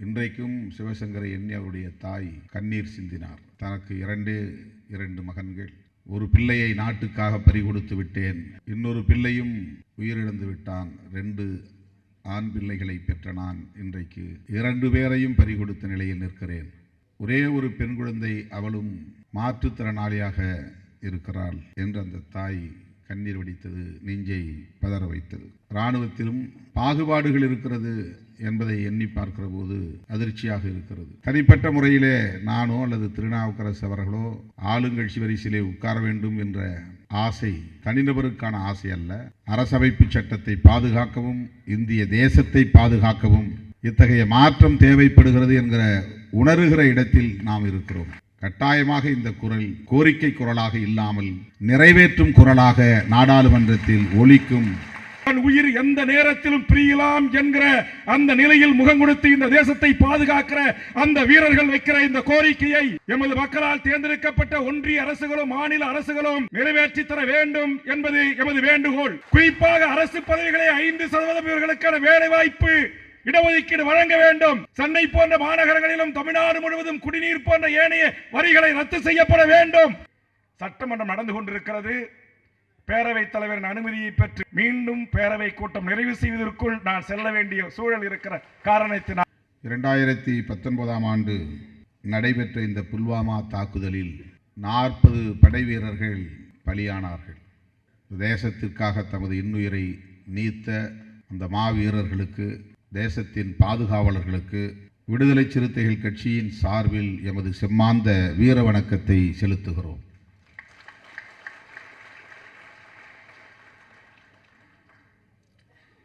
இன்றைக்கும் சிவசங்கர எண்ணி அவருடைய தாய் கண்ணீர் சிந்தினார். தனக்கு இரண்டு இரண்டு மகன்கள். ஒரு பிள்ளையை நாட்டுக்காக பறிகொடுத்து விட்டேன். இன்னொரு பிள்ளையும் உயிரிழந்து விட்டான். ரெண்டு ஆண் பிள்ளைகளை பெற்ற நான் இன்றைக்கு இரண்டு பேரையும் பறிகொடுத்த நிலையில் நிற்கிறேன். ஒரே ஒரு பெண் குழந்தை அவளும் மாற்றுத்திறனாளியாக இருக்கிறாள் என்று அந்த தாய் கண்ணீர் வடித்தது நெஞ்சை பதற வைத்தது. இராணுவத்திலும் பாகுபாடுகள் இருக்கிறது. என்பதை எண்ணி பார்க்கிற போது அதிர்ச்சியாக இருக்கிறது. தனிப்பட்ட முறையிலே நானோ அல்லது திருநாவுக்கரசு அவர்களோ ஆளுங்கட்சி வரிசையிலே உட்கார வேண்டும் என்ற ஆசை தனிநபருக்கான ஆசை அல்ல. அரசமைப்பு சட்டத்தை பாதுகாக்கவும் இந்திய தேசத்தை பாதுகாக்கவும் இத்தகைய மாற்றம் தேவைப்படுகிறது என்கிற உணர்கிற இடத்தில் நாம் இருக்கிறோம். கட்டாயமாக இந்த குரல் கோரிக்கை குரலாக இல்லாமல் நிறைவேற்றும் குரலாக நாடாளுமன்றத்தில் ஒலிக்கும் தன் உயிர் எந்த நேரத்திலும் பிரியலாம் என்கிற அந்த நிலையில் முகம் கொடுத்து இந்த தேசத்தை பாதுகாக்கிற அந்த வீரர்கள் வைக்கிற இந்த கோரிக்கையை எமது மக்களால் தேர்ந்தெடுக்கப்பட்ட ஒன்றிய அரசுகளும் மாநில அரசுகளும் நிறைவேற்றி தர வேண்டும் என்பது எமது வேண்டுகோள். குறிப்பாக அரசு பதவிகளை ஐந்து சதவீதம் இவர்களுக்கான வேலை வாய்ப்பு இடஒதுக்கீடு வழங்க வேண்டும். சென்னை போன்ற மாநகரங்களிலும் தமிழ்நாடு முழுவதும் குடிநீர் போன்ற ஏனைய வரிகளை ரத்து செய்யப்பட வேண்டும். சட்டமன்றம் நடந்து கொண்டிருக்கிறது. பேரவைத் தலைவரின் அனுமதியை பெற்று மீண்டும் பேரவை கூட்டம் நிறைவு செய்வதற்குள் நான் செல்ல வேண்டிய சூழல் இருக்கிற காரணத்தினால் இரண்டாயிரத்தி பத்தொன்பதாம் ஆண்டு நடைபெற்ற இந்த புல்வாமா தாக்குதலில் நாற்பது படை வீரர்கள் பலியானார்கள். தேசத்திற்காக தமது இன்னுயிரை நீத்த அந்த மாவீரர்களுக்கு தேசத்தின் பாதுகாவலர்களுக்கு விடுதலை சிறுத்தைகள் கட்சியின் சார்பில் எமது செம்மாந்த வீர வணக்கத்தை செலுத்துகிறோம்.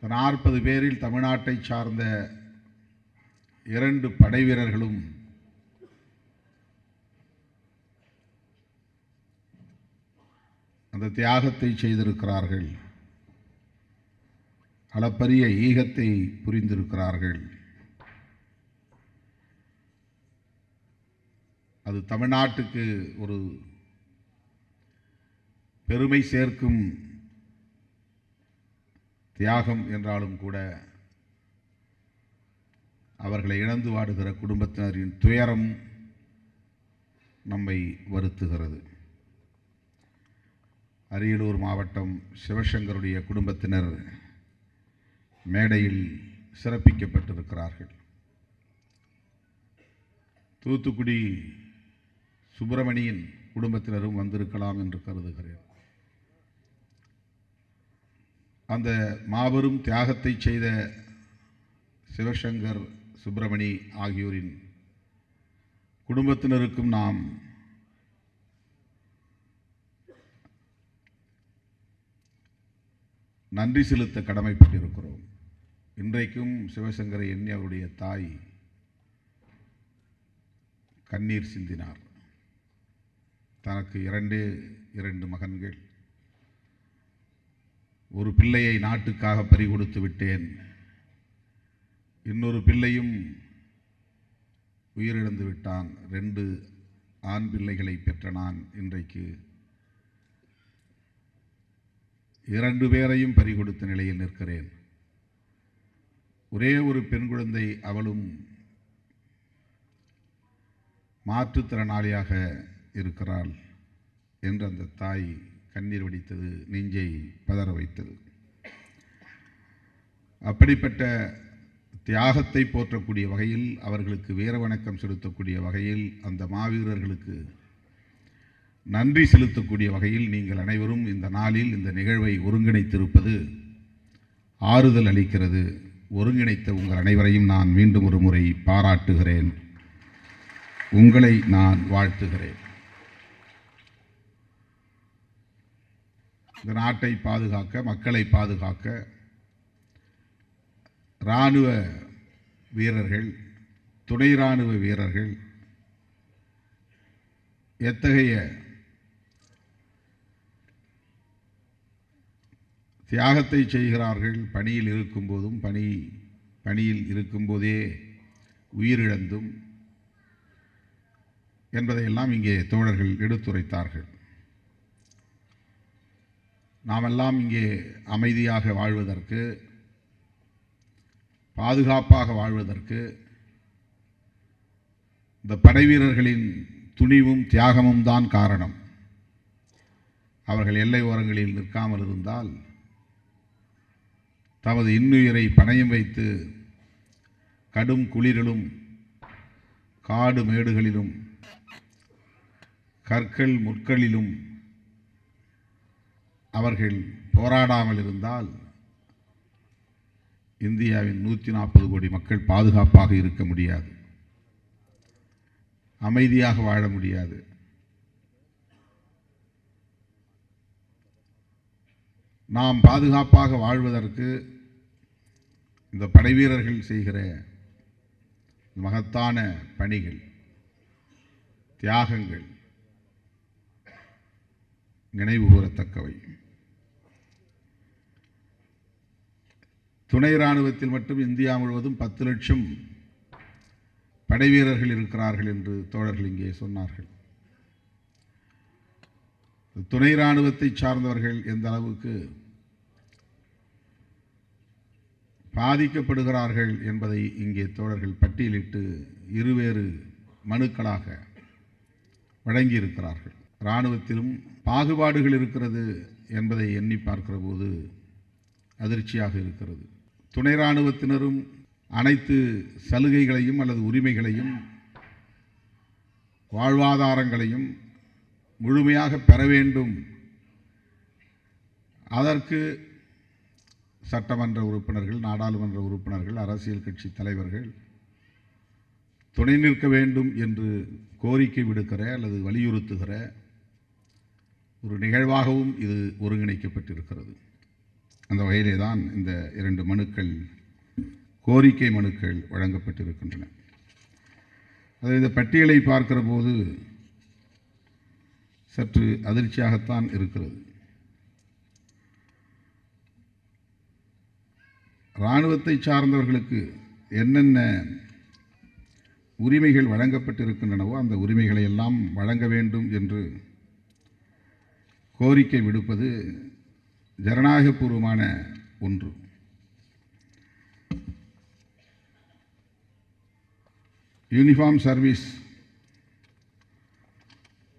நாற்பது பேரில் தமிழ்நாட்டை சார்ந்த இரண்டு படை வீரர்களும் அந்த தியாகத்தை செய்திருக்கிறார்கள். அளப்பரிய ஈகத்தை புரிந்திருக்கிறார்கள். அது தமிழ்நாட்டுக்கு ஒரு பெருமை சேர்க்கும் தியாகம் என்றாலும் கூட அவர்களை இழந்து வாடுகிற குடும்பத்தினரின் துயரம் நம்மை வருத்துகிறது. அரியலூர் மாவட்டம் சிவசங்கருடைய குடும்பத்தினர் மேடையில் சிறப்பிக்கப்பட்டிருக்கிறார்கள். தூத்துக்குடி சுப்பிரமணியின் குடும்பத்தினரும் வந்திருக்கலாம் என்று கருதுகிறேன். அந்த மாபெரும் தியாகத்தை செய்த சிவசங்கர் சுப்பிரமணி ஆகியோரின் குடும்பத்தினருக்கும் நாம் நன்றி செலுத்த கடமைப்பட்டிருக்கிறோம். இன்றைக்கும் சிவசங்கரை எண்ணி அவருடைய தாய் கண்ணீர் சிந்தினார். தனக்கு இரண்டு இரண்டு மகன்கள். ஒரு பிள்ளையை நாட்டுக்காக பறிகொடுத்து விட்டேன். இன்னொரு பிள்ளையும் உயிரிழந்து விட்டான். ரெண்டு ஆண் பிள்ளைகளை பெற்ற நான் இன்றைக்கு இரண்டு பேரையும் பறிகொடுத்த நிலையில் நிற்கிறேன். ஒரே ஒரு பெண் குழந்தை அவளும் மாற்றுத்திறனாளியாக இருக்கிறாள் என்று அந்த தாய் கண்ணீர் வடித்தது நெஞ்சை பதற வைத்தது. அப்படிப்பட்ட தியாகத்தை போற்றக்கூடிய வகையில் அவர்களுக்கு வீர வணக்கம் செலுத்தக்கூடிய வகையில் அந்த மாவீரர்களுக்கு நன்றி செலுத்தக்கூடிய வகையில் நீங்கள் அனைவரும் இந்த நாளில் இந்த நிகழ்வை ஒருங்கிணைத்திருப்பது ஆறுதல் அளிக்கிறது. ஒருங்கிணைத்த உங்கள் அனைவரையும் நான் மீண்டும் ஒரு முறை பாராட்டுகிறேன். உங்களை நான் வாழ்த்துகிறேன். இந்த நாட்டை பாதுகாக்க மக்களை பாதுகாக்க இராணுவ வீரர்கள் துணை இராணுவ வீரர்கள் எத்தகைய தியாகத்தை செய்கிறார்கள்? பணியில் இருக்கும்போதும் பணி பணியில் இருக்கும்போதே உயிரிழந்தும் என்பதையெல்லாம் இங்கே தோழர்கள் எடுத்துரைத்தார்கள். நாமெல்லாம் இங்கே அமைதியாக வாழ்வதற்கு பாதுகாப்பாக வாழ்வதற்கு இந்த படைவீரர்களின் துணிவும் தியாகமும் தான் காரணம். அவர்கள் எல்லை ஓரங்களில் நிற்காமல் இருந்தால் தமது இன்னுயிரை பணையம் வைத்து கடும் குளிரிலும் காடு மேடுகளிலும் கற்கள் முற்களிலும் அவர்கள் போராடாமல் இருந்தால் இந்தியாவின் நூற்றி நாற்பது கோடி மக்கள் பாதுகாப்பாக இருக்க முடியாது. அமைதியாக வாழ முடியாது. நாம் பாதுகாப்பாக வாழ்வதற்கு இந்த படைவீரர்கள் செய்கிற மகத்தான பணிகள் தியாகங்கள் நினைவு கூறத்தக்கவை துணை இராணுவத்தில் மட்டும் இந்தியா முழுவதும் பத்து லட்சம் படைவீரர்கள் இருக்கிறார்கள் என்று தோழர்கள் இங்கே சொன்னார்கள். துணை இராணுவத்தை சார்ந்தவர்கள் எந்த அளவுக்கு பாதிக்கப்படுகிறார்கள் என்பதை இங்கே தோழர்கள் பட்டியலிட்டு இருவேறு மனுக்களாக வழங்கியிருக்கிறார்கள். இராணுவத்திலும் பாகுபாடுகள் இருக்கிறது என்பதை எண்ணி பார்க்கிற போது அதிர்ச்சியாக இருக்கிறது. துணை இராணுவத்தினரும் அனைத்து சலுகைகளையும் அல்லது உரிமைகளையும் வாழ்வாதாரங்களையும் முழுமையாக பெற வேண்டும். அதற்கு சட்டமன்ற உறுப்பினர்கள் நாடாளுமன்ற உறுப்பினர்கள் அரசியல் கட்சி தலைவர்கள் துணை நிற்க வேண்டும் என்று கோரிக்கை விடுக்கிற அல்லது வலியுறுத்துகிற ஒரு நிகழ்வாகவும் இது ஒருங்கிணைக்கப்பட்டிருக்கிறது. அந்த வகையிலே தான் இந்த இரண்டு மனுக்கள் கோரிக்கை மனுக்கள் வழங்கப்பட்டிருக்கின்றன. அது இந்த பட்டியலை பார்க்கிற போது சற்று அதிர்ச்சியாகத்தான் இருக்கிறது. இராணுவத்தை சார்ந்தவர்களுக்கு என்னென்ன உரிமைகள் வழங்கப்பட்டிருக்கின்றனவோ அந்த உரிமைகளை எல்லாம் வழங்க வேண்டும் என்று கோரிக்கை விடுப்பது ஜனநாயகபூர்வமான ஒன்று. யூனிஃபார்ம் சர்வீஸ்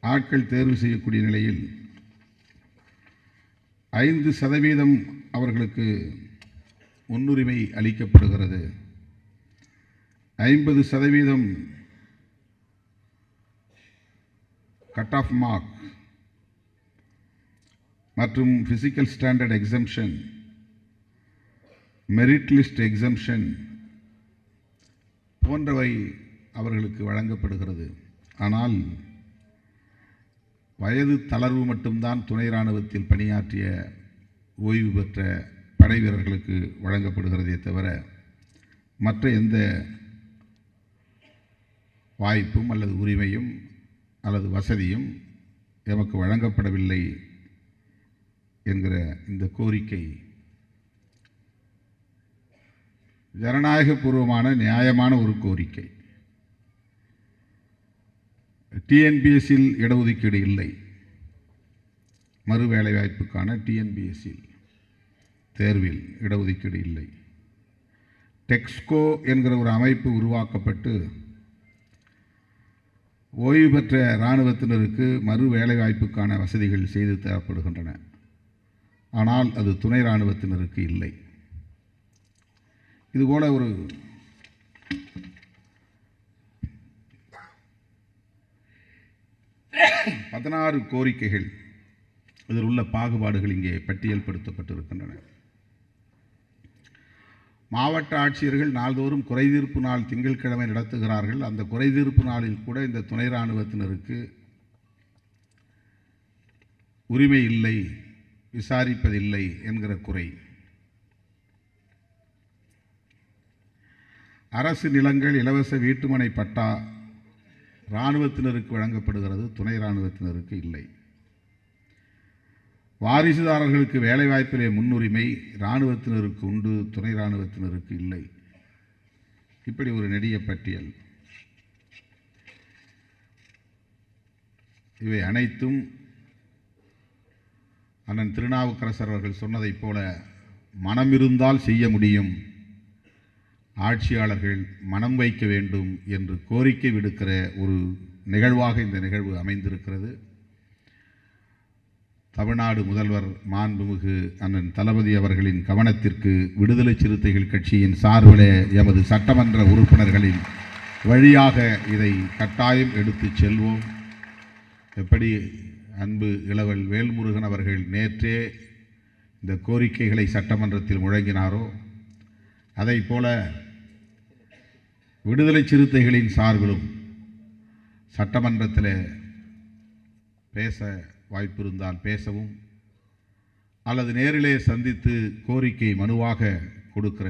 ஆட்கள் தேர்வு செய்யக்கூடிய நிலையில் ஐந்து சதவீதம் அவர்களுக்கு முன்னுரிமை அளிக்கப்படுகிறது. ஐம்பது சதவீதம் கட் ஆஃப் மார்க் மற்றும் physical standard exemption merit list exemption போன்றவை அவர்களுக்கு வழங்கப்படுகிறது. ஆனால் வயது தளர்வு மட்டும்தான் துணை இராணுவத்தில் பணியாற்றிய ஓய்வு பெற்ற படை வீரர்களுக்கு வழங்கப்படுகிறதே தவிர மற்ற எந்த வாய்ப்பும் அல்லது உரிமையும் அல்லது வசதியும் எமக்கு வழங்கப்படவில்லை என்கிற இந்த கோரிக்கை ஜனநாயகபூர்வமான நியாயமான ஒரு கோரிக்கை. டிஎன்பிஎஸ்சியில் இடஒதுக்கீடு இல்லை. மறு வேலைவாய்ப்புக்கான டிஎன்பிஎஸ்சியில் தேர்வில் இடஒதுக்கீடு இல்லை. டெக்ஸ்கோ என்கிற ஒரு அமைப்பு உருவாக்கப்பட்டு ஓய்வு பெற்ற இராணுவத்தினருக்கு மறு வேலைவாய்ப்புக்கான வசதிகள் செய்து தரப்படுகின்றன. ஆனால் அது துணை இராணுவத்தினருக்கு இல்லை. இதுபோல ஒரு பதினாறு கோரிக்கைகள் இதில் உள்ள பாகுபாடுகள் இங்கே பட்டியல்படுத்தப்பட்டிருக்கின்றன. மாவட்ட ஆட்சியர்கள் நாள்தோறும் குறைதீர்ப்பு நாள் திங்கட்கிழமை நடத்துகிறார்கள். அந்த குறைதீர்ப்பு நாளில் கூட இந்த துணை இராணுவத்தினருக்கு உரிமை இல்லை. விசாரிப்பதில்லை என்கிற குறை. அரசு நிலங்கள் இலவச வீட்டுமனை பட்டா இராணுவத்தினருக்கு வழங்கப்படுகிறது துணை இராணுவத்தினருக்கு இல்லை. வாரிசுதாரர்களுக்கு வேலைவாய்ப்பிலே முன்னுரிமை இராணுவத்தினருக்கு உண்டு துணை இராணுவத்தினருக்கு இல்லை. இப்படி ஒரு நெடிய பட்டியல். இவை அனைத்தும் அண்ணன் திருநாவுக்கரசர் அவர்கள் சொன்னதைப் போல மனம் இருந்தால் செய்ய முடியும். ஆட்சியாளர்கள் மனம் வைக்க வேண்டும் என்று கோரிக்கை விடுக்கிற ஒரு நிகழ்வாக இந்த நிகழ்வு அமைந்திருக்கிறது. தமிழ்நாடு முதல்வர் மாண்புமிகு அண்ணன் தளபதி அவர்களின் கவனத்திற்கு விடுதலை சிறுத்தைகள் கட்சியின் சார்பிலே எமது சட்டமன்ற உறுப்பினர்களின் வழியாக இதை கட்டாயம் எடுத்துச் செல்வோம். எப்படி அன்பு இளவல் வேல்முருகன் அவர்கள் நேற்றே இந்த கோரிக்கைகளை சட்டமன்றத்தில் முழங்கினாரோ அதைப் போல விடுதலை சிறுத்தைகளின் சார்பிலும் சட்டமன்றத்தில் பேச வாய்ப்பிருந்தால் பேசவும் அல்லது நேரிலே சந்தித்து கோரிக்கை மனுவாக கொடுக்கிற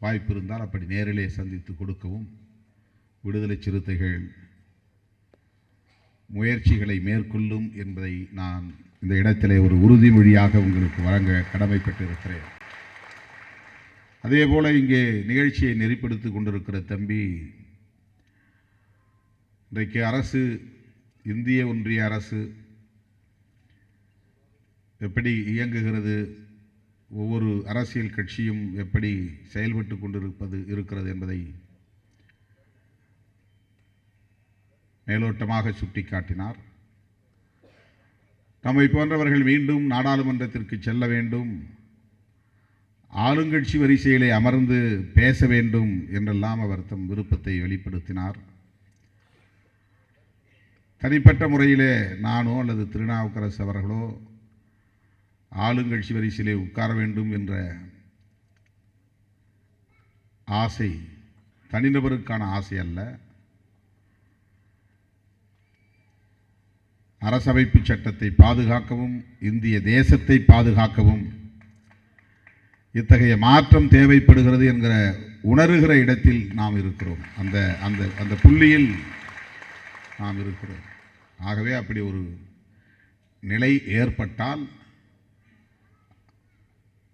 வாய்ப்பு இருந்தால் அப்படி நேரிலே சந்தித்து கொடுக்கவும். விடுதலை சிறுத்தைகள் முயற்சிகளை மேற்கொள்ளும் என்பதை நான் இந்த இடத்திலே ஒரு உறுதிமொழியாக உங்களுக்கு வழங்க கடமைப்பட்டிருக்கிறேன். அதே போல் இங்கே நிகழ்ச்சியை நெறிப்படுத்தி கொண்டிருக்கிற தம்பி இன்றைக்கு அரசு இந்திய ஒன்றிய அரசு எப்படி இயங்குகிறது ஒவ்வொரு அரசியல் கட்சியும் எப்படி செயல்பட்டு கொண்டிருப்பது இருக்கிறது என்பதை மேலோட்டமாக சுட்டிக்காட்டினார். நம்மை போன்றவர்கள் மீண்டும் நாடாளுமன்றத்திற்கு செல்ல வேண்டும். ஆளுங்கட்சி வரிசையிலே அமர்ந்து பேச வேண்டும் என்றெல்லாம் அவர் தம் விருப்பத்தை வெளிப்படுத்தினார். தனிப்பட்ட முறையிலே நானோ அல்லது திருநாவுக்கரசு அவர்களோ ஆளுங்கட்சி வரிசையிலே உட்கார வேண்டும் என்ற ஆசை தனிநபருக்கான ஆசை அல்ல. அரசமைப்பு சட்டத்தை பாதுகாக்கவும் இந்திய தேசத்தை பாதுகாக்கவும் இத்தகைய மாற்றம் தேவைப்படுகிறது என்கிற உணர்கிற இடத்தில் நாம் இருக்கிறோம். அந்த அந்த அந்த புள்ளியில் நாம் இருக்கிறோம். ஆகவே அப்படி ஒரு நிலை ஏற்பட்டால்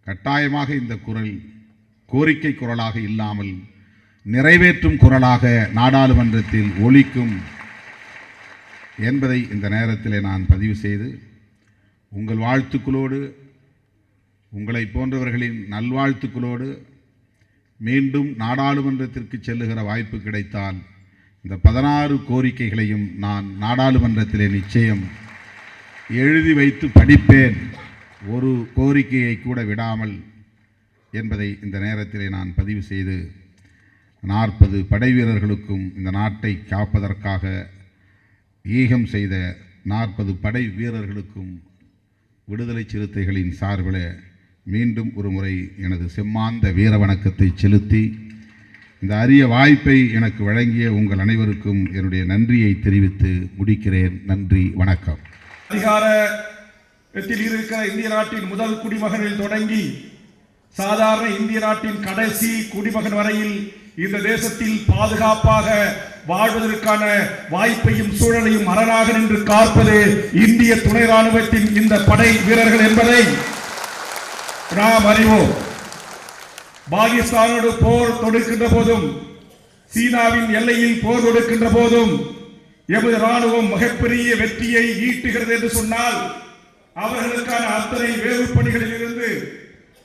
கட்டாயமாக இந்த குரல் கோரிக்கை குரலாக இல்லாமல் நிறைவேற்றும் குரலாக நாடாளுமன்றத்தில் ஒலிக்கும் என்பதை இந்த நேரத்தில் நான் பதிவு செய்து உங்கள் வாழ்த்துக்களோடு உங்களை போன்றவர்களின் நல்வாழ்த்துக்களோடு மீண்டும் நாடாளுமன்றத்திற்கு செல்லுகிற வாய்ப்பு கிடைத்தால் இந்த பதினாறு கோரிக்கைகளையும் நான் நாடாளுமன்றத்திலே நிச்சயம் எழுதி வைத்து படிப்பேன். ஒரு கோரிக்கையை கூட விடாமல் என்பதை இந்த நேரத்திலே நான் பதிவு செய்து நாற்பது படை வீரர்களுக்கும் இந்த நாட்டை காப்பதற்காக ஈகம் செய்த நாற்பது படை வீரர்களுக்கும் விடுதலை சிறுத்தைகளின் சார்பில் மீண்டும் ஒரு முறை எனது செம்மாந்த வீர வணக்கத்தை செலுத்தி இந்த அரிய வாய்ப்பை எனக்கு வழங்கிய உங்கள் அனைவருக்கும் என்னுடைய நன்றியை தெரிவித்து முடிக்கிறேன். நன்றி வணக்கம். அதிகாரத்தில் இருக்கிற இந்திய நாட்டின் முதல் குடிமகனில் தொடங்கி சாதாரண இந்திய நாட்டின் கடைசி குடிமகன் வரையில் இந்த தேசத்தில் பாதுகாப்பாக வாழ்வதற்கான வாய்ப்பையும் சூழலையும் அரணாக நின்று காப்பது இந்திய துணை ராணுவத்தின் இந்த படை வீரர்கள் என்பதை நாம் அறிவோம். பாகிஸ்தானோடு போர் தொடுக்கின்ற போதும் சீனாவின் எல்லையில் போர் தொடுக்கின்ற போதும் எமது ராணுவம் மிகப்பெரிய வெற்றியை ஈட்டுகிறது என்று சொன்னால் அவர்களுக்கான அத்தனை வேவு பணிகளில் இருந்து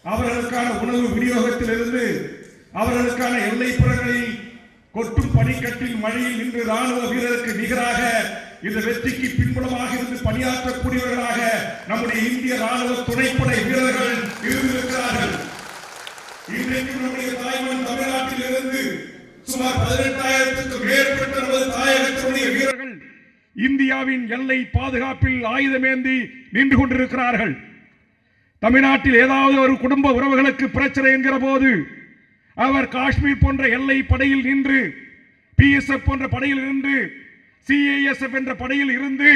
அவர்களுக்கான உணவு விநியோகத்தில் இருந்து அவர்களுக்கான எல்லைப்புறங்களில் கொட்டும் பனிக்கட்டின் மழையில் நின்று ராணுவ வீரருக்கு நிகராக இந்த வெற்றிக்கு பின்புலமாக இருந்து பணியாற்றக்கூடியவர்களாக நம்முடைய இந்திய ராணுவ துணைப்படை வீரர்கள் இருந்திருக்கிறார்கள். இன்றைக்கு நம்முடைய தாய்மன் தமிழ்நாட்டில் இருந்து சுமார் பதினெட்டாயிரத்துக்கும் மேற்பட்ட நமது தாயகத்தினுடைய வீரர்கள் இந்தியாவின் எல்லை பாதுகாப்பில் ஆயுதமேந்தி நின்று கொண்டிருக்கிறார்கள். தமிழ்நாட்டில் ஏதாவது ஒரு குடும்ப உறவுகளுக்கு பிரச்சனை என்கிற போது அவர் காஷ்மீர் போன்ற எல்லை படையில் நின்று பிஎஸ்எஃப் போன்ற படையில் நின்று சிஐஎஸ்எஃப் என்ற படையில் இருந்து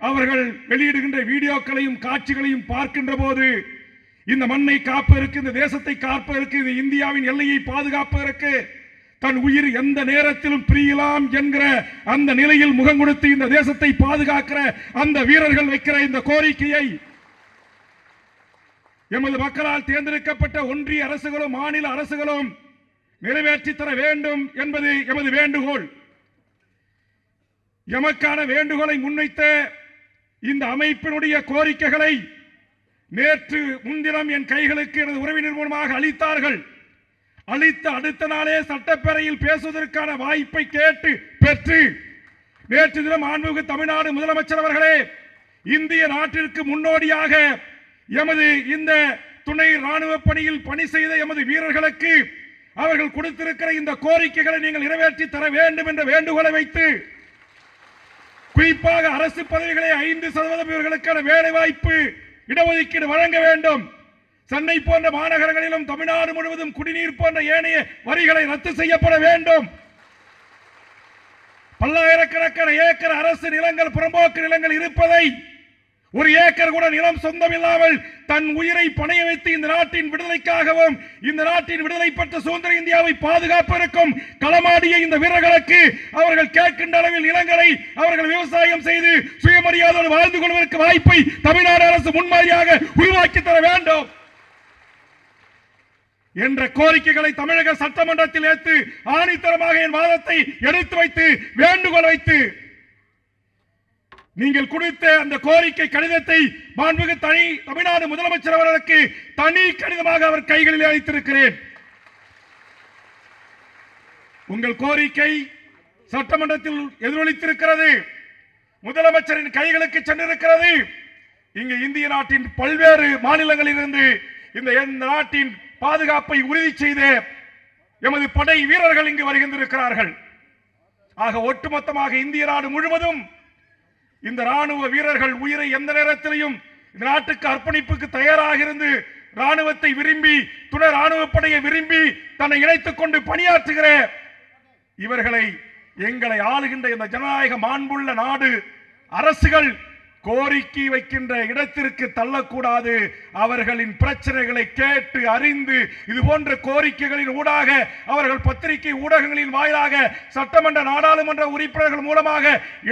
அவர்கள் வெளியிடுகின்ற வீடியோக்களையும் காட்சிகளையும் பார்க்கின்ற போது இந்த மண்ணை காப்பதற்கு இந்த தேசத்தை காப்பதற்கு இந்த இந்தியாவின் எல்லையை பாதுகாப்பதற்கு தன் உயிர் எந்த நேரத்திலும் பிரியலாம் என்கிற அந்த நிலையில் முகம் கொடுத்து இந்த தேசத்தை பாதுகாக்கிற அந்த வீரர்கள் வைக்கிற இந்த கோரிக்கையை எமது மக்களால் தேர்ந்தெடுக்கப்பட்ட ஒன்றிய அரசுகளும் மாநில அரசுகளும் நிறைவேற்றி தர வேண்டும் என்பது எமது வேண்டுகோள். எமக்கான வேண்டுகோளை முன்வைத்த இந்த அமைப்பினுடைய கோரிக்கைகளை நேற்று முன்தினம் என் கைகளுக்கு எனது உறவினர் மூலமாக அளித்தார்கள். அளித்த அடுத்த நாளே சட்டப்பேரவையில் பேசுவதற்கான வாய்ப்பை கேட்டு பெற்று நேற்று தினம் ஆன்மீக தமிழ்நாடு முதலமைச்சர் அவர்களே இந்திய நாட்டிற்கு முன்னோடியாக எமது இந்த துணை ராணுவ பணியில் பணி செய்த எமது வீரர்களுக்கு அவர்கள் கொடுத்திருக்கிற இந்த கோரிக்கைகளை நீங்கள் நிறைவேற்றி தர வேண்டும் என்ற வேண்டுகோளை வைத்து குறிப்பாக அரசு பதவிகளை ஐந்து சதவீதம் இவர்களுக்கான வேலை வாய்ப்பு இடஒதுக்கீடு வழங்க வேண்டும். சென்னை போன்ற மாநகரங்களிலும் தமிழ்நாடு முழுவதும் குடிநீர் போன்ற ஏனைய வரிகளை ரத்து செய்யப்பட வேண்டும். பல்லாயிரக்கணக்கான ஏக்கர் அரசு நிலங்கள் புறம்போக்கு நிலங்கள் இருப்பதை ஒரு ஏக்கர் கூட நிலம் சொந்தமில்லாமல் தன் உயிரை பணைய வைத்து இந்த நாட்டின் விடுதலைக்காகவும் இந்த நாட்டின் விடுதலை பெற்ற சுதந்திர இந்தியாவை பாதுகாப்பதற்கும் களமாடிய இந்த வீரர்களுக்கு அவர்கள் கேட்கின்ற அளவில் நிலங்களை அவர்கள் விவசாயம் செய்து சுயமரியாதையோடு வாழ்ந்து கொள்வதற்கு வாய்ப்பை தமிழ்நாடு அரசு முன்மாதிரியாக உருவாக்கி தர வேண்டும். என்ற கோரிக்கைகளை தமிழக சட்டமன்றத்தில் ஏற்று ஆணித்தரமாக என் வாதத்தை எடுத்து வைத்து வேண்டுகோள் வைத்து நீங்கள் கொடுத்த அந்த கோரிக்கை கடிதத்தை மாண்புமிகு தனி தமிழ்நாடு முதலமைச்சர் அவர்களுக்கு தனி கடிதமாக அவர் கைகளில் அளித்திருக்கிறேன். உங்கள் கோரிக்கை சட்டமன்றத்தில் எதிரொலித்திருக்கிறது. முதலமைச்சரின் கைகளுக்கு சென்றிருக்கிறது. இங்கு இந்திய நாட்டின் பல்வேறு மாநிலங்களிலிருந்து இந்த இந்த நாட்டின் பாதுகாப்பை உறுதி செய்த எமது படை வீரர்கள் இங்கு வருகின்றிருக்கிறார்கள். ஆக ஒட்டுமொத்தமாக இந்திய நாடு முழுவதும் இந்த ராணுவ வீரர்கள் உயிரை எந்த நேரத்திலையும் இந்த நாட்டுக்கு அர்ப்பணிப்புக்கு தயாராக இருந்து ராணுவத்தை விரும்பி துணை ராணுவ படையை விரும்பி தன்னை இணைத்துக் கொண்டு பணியாற்றுகிற இவர்களை எங்களை ஆளுகின்ற இந்த ஜனநாயக மாண்புள்ள நாடு அரசுகள் கோரிக்கை வைக்கின்ற இடத்திற்கு தள்ளக்கூடாது. அவர்களின் பிரச்சனைகளை கேட்டு அறிந்து இது போன்ற கோரிக்கைகளின் ஊடாக அவர்கள் பத்திரிகை ஊடகங்களின் வாயிலாக சட்டமன்ற நாடாளுமன்ற உறுப்பினர்கள் மூலமாக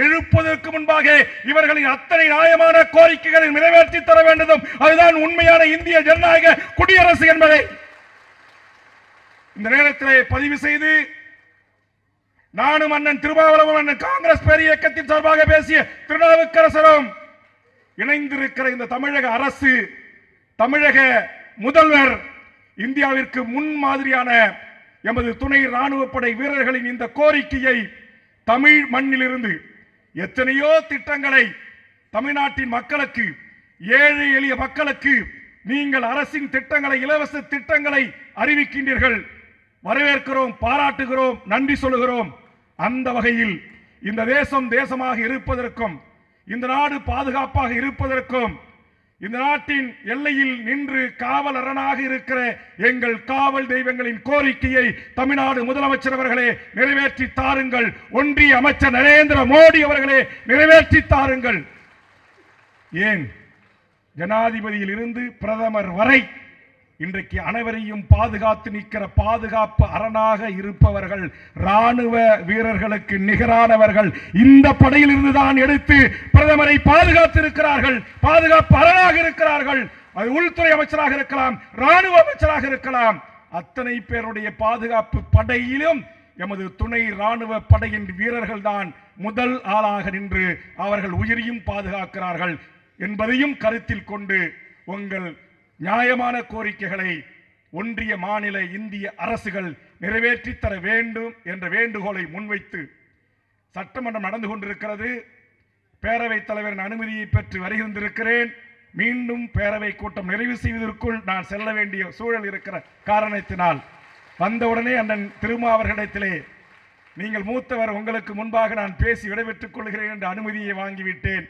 எழுப்பதற்கு முன்பாக இவர்களின் அத்தனை நியாயமான கோரிக்கைகளை நிறைவேற்றி தர வேண்டும் அதுதான் உண்மையான இந்திய ஜனநாயக குடியரசு என்பதை. இந்த நேரத்திலே பதிவு செய்து நானும் அண்ணன் திருமாவளவன் அண்ணன் காங்கிரஸ் பேரியக்கத்தின் சார்பாக பேசிய திருநாவுக்கரசரும் இணைந்திருக்கிற இந்த தமிழக அரசு தமிழக முதல்வர் இந்தியாவிற்கு முன்மாதிரியான எமது துணை ராணுவப்படை வீரர்களின் இந்த கோரிக்கையை தமிழ் மண்ணிலிருந்து எத்தனையோ திட்டங்களை தமிழ்நாட்டின் மக்களுக்கு ஏழை எளிய மக்களுக்கு நீங்கள் அரசின் திட்டங்களை இலவச திட்டங்களை அறிவிக்கின்றீர்கள். வரவேற்கிறோம் பாராட்டுகிறோம் நன்றி சொல்லுகிறோம். அந்த வகையில் இந்த தேசம் தேசமாக இருப்பதற்கும் இந்த நாடு பாதுகாப்பாக இருப்பதற்கும் இந்த நாட்டின் எல்லையில் நின்று காவல் அரணாக இருக்கிற எங்கள் காவல் தெய்வங்களின் கோரிக்கையை தமிழ்நாடு முதலமைச்சர் அவர்களே நிறைவேற்றி தாருங்கள். ஒன்றிய அமைச்சர் நரேந்திர மோடி அவர்களே நிறைவேற்றி தாருங்கள். ஏன்? ஜனாதிபதியில் இருந்து பிரதமர் வரை இன்றைக்கு அனைவரையும் பாதுகாத்து நிற்கிற பாதுகாப்பு அரணாக இருப்பவர்கள் ராணுவ வீரர்களுக்கு நிகரானவர்கள் இந்த படையில் இருந்துதான் எடுத்து பிரதமரை பாதுகாத்து இருக்கிறார்கள் பாதுகாப்பு அரணாக இருக்கிறார்கள். அது உள்துறை அமைச்சராக இருக்கலாம் ராணுவ அமைச்சராக இருக்கலாம். அத்தனை பேருடைய பாதுகாப்பு படையிலும் எமது துணை ராணுவ படையின் வீரர்கள் தான் முதல் ஆளாக நின்று அவர்கள் உயிரையும் பாதுகாக்கிறார்கள் என்பதையும் கருத்தில் கொண்டு உங்கள் நியாயமான கோரிக்கைகளை ஒன்றிய மாநில இந்திய அரசுகள் நிறைவேற்றி தர வேண்டும் என்ற வேண்டுகோளை முன்வைத்து சட்டமன்றம் நடந்து கொண்டிருக்கிறது. பேரவைத் தலைவரின் அனுமதியை பெற்று வருகின்றிருக்கிறேன். மீண்டும் பேரவை கூட்டம் நிறைவு செய்வதற்குள் நான் செல்ல வேண்டிய சூழல் இருக்கிற காரணத்தினால் வந்தவுடனே அண்ணன் திருமா அவர்களிடத்திலே நீங்கள் மூத்தவர் உங்களுக்கு முன்பாக நான் பேசி விடைபெற்றுக் கொள்கிறேன் என்ற அனுமதியை வாங்கிவிட்டேன்.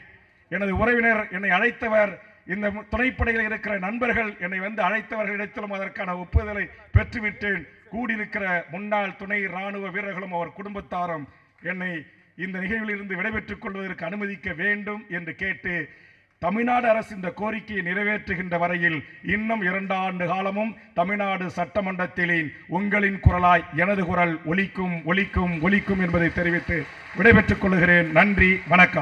எனது உறவினர் என்னை அழைத்தவர் இந்த துணைப்படையில் இருக்கிற நண்பர்கள் என்னை வந்து அழைத்தவர்களிடத்திலும் அதற்கான ஒப்புதலை பெற்றுவிட்டேன். கூடியிருக்கிற முன்னாள் துணை ராணுவ வீரர்களும் அவர் குடும்பத்தாரும் என்னை இந்த நிகழ்வில் இருந்து விடைபெற்றுக் கொள்வதற்கு அனுமதிக்க வேண்டும் என்று கேட்டு தமிழ்நாடு அரசு இந்த கோரிக்கையை நிறைவேற்றுகின்ற வரையில் இன்னும் இரண்டு ஆண்டு காலமும் தமிழ்நாடு சட்டமன்றத்திலே உங்களின் குரலாய் எனது குரல் ஒலிக்கும் ஒலிக்கும் ஒலிக்கும் என்பதை தெரிவித்து விடைபெற்றுக் கொள்கிறேன். நன்றி வணக்கம்.